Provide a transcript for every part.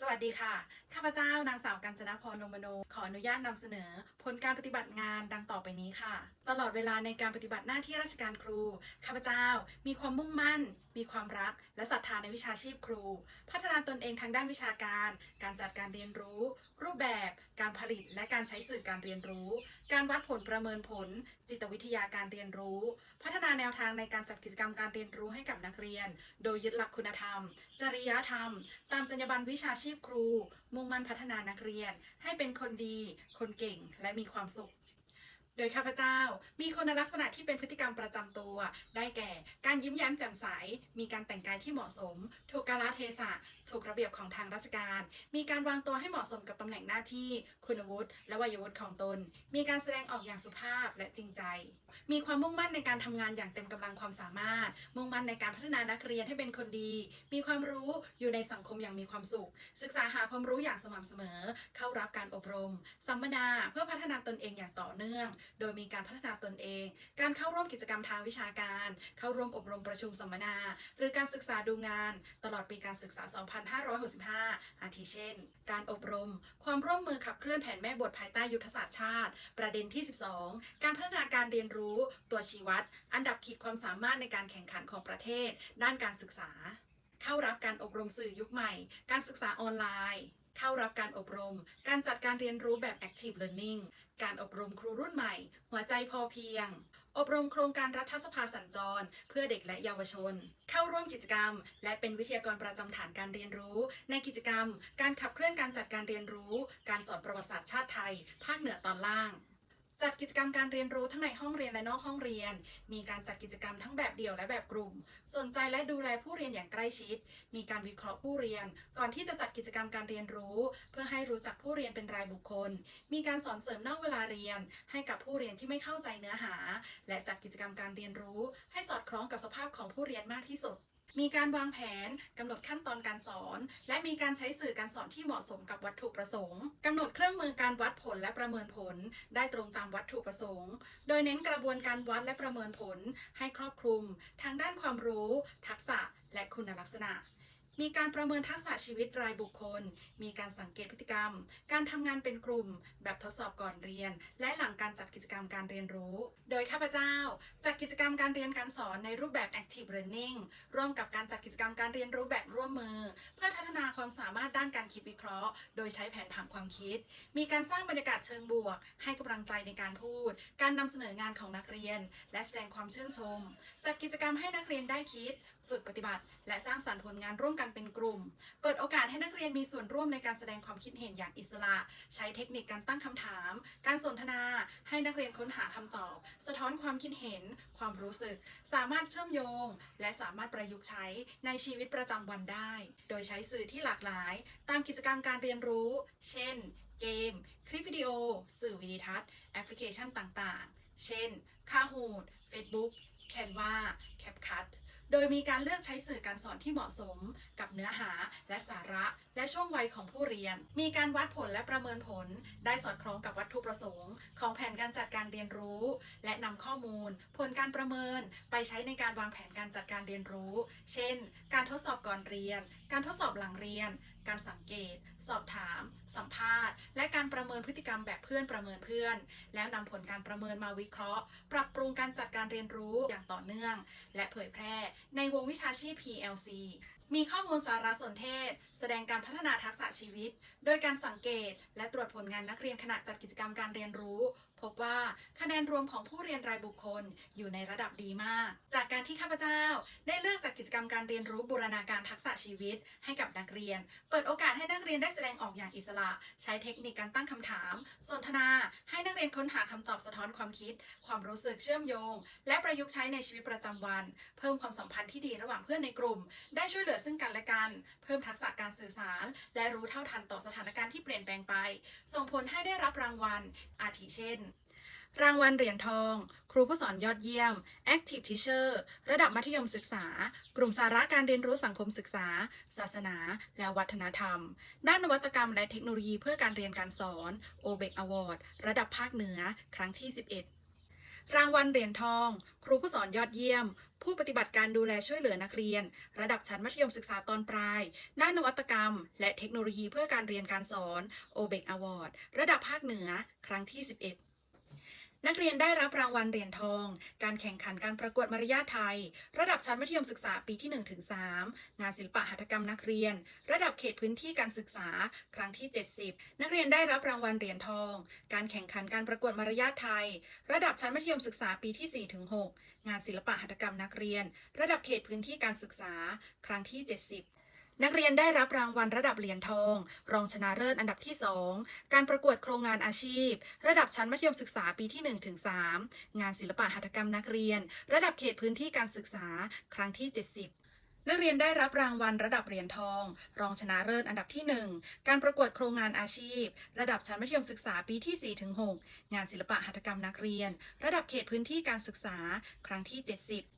สวัสดีค่ะ ข้าพเจ้านางสาวกัญจนาพรนมโน ขออนุญาตนำเสนอ ผลการปฏิบัติงานดังต่อไปนี้ค่ะ ตลอดเวลาในการปฏิบัติหน้าที่ราชการครู ข้าพเจ้ามีความมุ่งมั่น มีความรัก และศรัทธาในวิชาชีพครู พัฒนาตนเองทางด้านวิชาการ การจัดการเรียนรู้ รูปแบบ การผลิต และการใช้สื่อการเรียนรู้ การวัดผลประเมินผล จิตวิทยาการเรียนรู้ พัฒนาแนวทางในการจัดกิจกรรมการเรียนรู้ให้กับนักเรียน โดยยึดหลักคุณธรรม จริยธรรม ตามจรรยาบรรณวิชาชีพครู มุ่งมั่นพัฒนานักเรียน ให้เป็นคนดี คนเก่ง และมีความสุข โดยข้าพเจ้ามีคุณลักษณะที่เป็นพฤติกรรมประจำตัว ได้แก่ การยิ้มแย้มแจ่มใส มีการแต่งกายที่เหมาะสม ถูกกาลเทศะ ถูกระเบียบของทางราชการ มีการวางตัวให้เหมาะสมกับตำแหน่งหน้าที่ คุณวุฒิและวัยวุฒิของตน มีการแสดงออกอย่างสุภาพและจริงใจ มีความมุ่งมั่นในการทำงานอย่างเต็มกำลังความสามารถ มุ่งมั่นในการพัฒนานักเรียนให้เป็นคนดี มีความรู้อยู่ในสังคมอย่างมีความสุข ศึกษาหาความรู้อย่างสม่ำเสมอ เข้ารับการอบรม สัมมนาเพื่อพัฒนาตนเองอย่างต่อเนื่องโดยมีการพัฒนาตนเอง การเข้าร่วมกิจกรรมทางวิชาการ เข้าร่วมอบรมประชุมสัมมนา หรือการศึกษาดูงาน ตลอดปีการศึกษา 2565 อาทิเช่น การอบรม ความร่วมมือขับเคลื่อนแผนแม่บทภายใต้ยุทธศาสตร์ชาติ ประเด็นที่ 12 การพัฒนาการเรียนรู้ ตัวชี้วัด อันดับขีดความสามารถในการแข่งขันของประเทศ ด้านการศึกษา เข้ารับการอบรมสื่อยุคใหม่ การศึกษาออนไลน์ เข้ารับการอบรม การจัดการเรียนรู้แบบ Active Learning การอบรมครูรุ่นใหม่ หัวใจพอเพียง อบรมโครงการรัฐสภาสัญจร เพื่อเด็กและเยาวชน เข้าร่วมกิจกรรม และเป็นวิทยากรประจำฐานการเรียนรู้ ในกิจกรรม การขับเคลื่อนการจัดการเรียนรู้ การสอนประวัติศาสตร์ชาติไทย ภาคเหนือตอนล่าง จัดกิจกรรมการเรียนรู้ทั้งในห้องเรียนและนอกห้องเรียน มีการจัดกิจกรรมทั้งแบบเดี่ยวและแบบกลุ่ม สนใจและดูแลผู้เรียนอย่างใกล้ชิด มีการวิเคราะห์ผู้เรียน ก่อนที่จะจัดกิจกรรมการเรียนรู้ เพื่อให้รู้จักผู้เรียนเป็นรายบุคคล มีการสอนเสริมนอกเวลาเรียน ให้กับผู้เรียนที่ไม่เข้าใจเนื้อหา และจัดกิจกรรมการเรียนรู้ ให้สอดคล้องกับสภาพของผู้เรียนมากที่สุด มีการวางแผนกำหนดขั้นตอนการสอน และมีการใช้สื่อการสอนที่เหมาะสมกับวัตถุประสงค์กำหนดเครื่องมือการวัดผลและประเมินผล ได้ตรงตามวัตถุประสงค์ โดยเน้นกระบวนการวัดและประเมินผล ให้ครอบคลุม ทางด้านความรู้ ทักษะ และคุณลักษณะ มีการประเมินทักษะชีวิตรายบุคคล มีการสังเกตพฤติกรรม การทำงานเป็นกลุ่ม แบบทดสอบก่อนเรียน และหลังการจัดกิจกรรมการเรียนรู้ โดยข้าพเจ้าจัดกิจกรรมการเรียนการสอนในรูปแบบ active learning ร่วมกับการจัดกิจกรรมการเรียนรู้แบบร่วมมือ เพื่อพัฒนาความสามารถด้านการคิดวิเคราะห์ โดยใช้แผนผังความคิด มีการสร้างบรรยากาศเชิงบวก ให้กำลังใจในการพูด การนำเสนองานของนักเรียน และแสดงความชื่นชม จัดกิจกรรมให้นักเรียนได้คิด ฝึกปฏิบัติ และสร้างสรรค์ผลงานร่วมกันเป็นกลุ่ม เปิดโอกาสให้นักเรียนมีส่วนร่วมในการแสดงความคิดเห็นอย่างอิสระ ใช้เทคนิคการตั้งคำถาม การสนทนา ให้นักเรียนค้นหาคำตอบ สะท้อนความคิดเห็น ความรู้สึก สามารถเชื่อมโยง และสามารถประยุกต์ใช้ในชีวิตประจำวันได้ โดยใช้สื่อที่หลากหลาย ตามกิจกรรมการเรียนรู้ เช่น เกม คลิปวิดีโอ สื่อวิดีทัศน์ แอปพลิเคชันต่างๆ เช่น Kahoot Facebook Canva CapCut โดยมีการเลือกใช้สื่อการสอนที่เหมาะสม กับเนื้อหาและสาระ และช่วงวัยของผู้เรียน มีการวัดผลและประเมินผล ได้สอดคล้องกับวัตถุประสงค์ ของแผนการจัดการเรียนรู้ และนำข้อมูล ผลการประเมินไปใช้ในการวางแผนการจัดการเรียนรู้ เช่น การทดสอบก่อนเรียน การทดสอบหลังเรียน การสังเกต สอบถาม สัมภาษณ์ และการประเมินพฤติกรรมแบบเพื่อนประเมินเพื่อน แล้วนำผลการประเมินมาวิเคราะห์ ปรับปรุงการจัดการเรียนรู้อย่างต่อเนื่อง และเผยแพร่ในวงวิชาชีพ PLC มีข้อมูลสารสนเทศ แสดงการพัฒนาทักษะชีวิต โดยการสังเกต และตรวจผลงานนักเรียนขณะจัดกิจกรรมการเรียนรู้ พบว่าคะแนนรวมของผู้เรียนรายบุคคลอยู่ในระดับดีมาก จากการที่ข้าพเจ้าได้เลือกจัดกิจกรรมการเรียนรู้บูรณาการทักษะชีวิต ให้กับนักเรียน เปิดโอกาสให้นักเรียนได้แสดงออกอย่างอิสระ ใช้เทคนิคการตั้งคำถาม สนทนา ให้นักเรียนค้นหาคำตอบสะท้อนความคิด ความรู้สึกเชื่อมโยง และประยุกต์ใช้ในชีวิตประจำวัน เพิ่มความสัมพันธ์ที่ดีระหว่างเพื่อนในกลุ่ม ได้ช่วยเหลือซึ่งกันและกัน เพิ่มทักษะการสื่อสาร และรู้เท่าทันต่อสถานการณ์ที่เปลี่ยนแปลงไป ส่งผลให้ได้รับรางวัล อาทิเช่น รางวัลเหรียญทอง ครูผู้สอนยอดเยี่ยม Active Teacher ระดับมัธยมศึกษา กลุ่มสาระการเรียนรู้สังคมศึกษา ศาสนา และวัฒนธรรม ด้านนวัตกรรมและเทคโนโลยีเพื่อการเรียนการสอน OBEC Award ระดับภาคเหนือ ครั้งที่ 11รางวัลเหรียญทอง ครูผู้สอนยอดเยี่ยม ผู้ปฏิบัติการดูแลช่วยเหลือนักเรียน ระดับชั้นมัธยมศึกษาตอนปลาย ด้านนวัตกรรม และเทคโนโลยีเพื่อการเรียนการสอน o b e c Award ระดับภาคเหนือ ครั้งที่ 11 นักเรียนได้รับรางวัลเหรียญทอง การแข่งขันการประกวดมารยาทไทย ระดับชั้นมัธยมศึกษาปีที่1ถึง3งานศิลปะหัตถกรรมนักเรียน ระดับเขตพื้นที่การศึกษา ครั้งที่ 70 นักเรียนได้รับรางวัลเหรียญทอง การแข่งขันการประกวดมารยาทไทย ระดับชั้นมัธยมศึกษาปีที่4ถึง6งานศิลปะหัตถกรรมนักเรียน ระดับเขตพื้นที่การศึกษา ครั้งที่ 70 นักเรียนได้รับรางวัลระดับเหรียญทอง รองชนะเลิศอันดับที่ 2 การประกวดโครงงานอาชีพ ระดับชั้นมัธยมศึกษาปีที่1ถึง3งานศิลปะหัตถกรรมนักเรียน ระดับเขตพื้นที่การศึกษาครั้งที่ 70นักเรียนได้รับรางวัลระดับเหรียญทอง รองชนะเลิศอันดับที่ 1 การประกวดโครงงานอาชีพ ระดับชั้นมัธยมศึกษาปีที่4ถึง6งานศิลปะหัตถกรรมนักเรียน ระดับเขตพื้นที่การศึกษา ครั้งที่ 70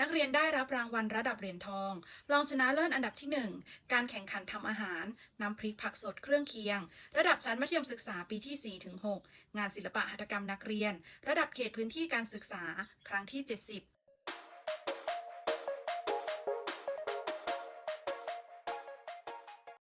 นักเรียนได้รับรางวัลระดับเหรียญทอง รองชนะเลิศอันดับที่ 1 การแข่งขันทำอาหารนำพริกผักสดเครื่องเคียง ระดับชั้นมัธยมศึกษาปีที่4ถึง6งานศิลปะหัตถกรรมนักเรียน ระดับเขตพื้นที่การศึกษา ครั้งที่ 70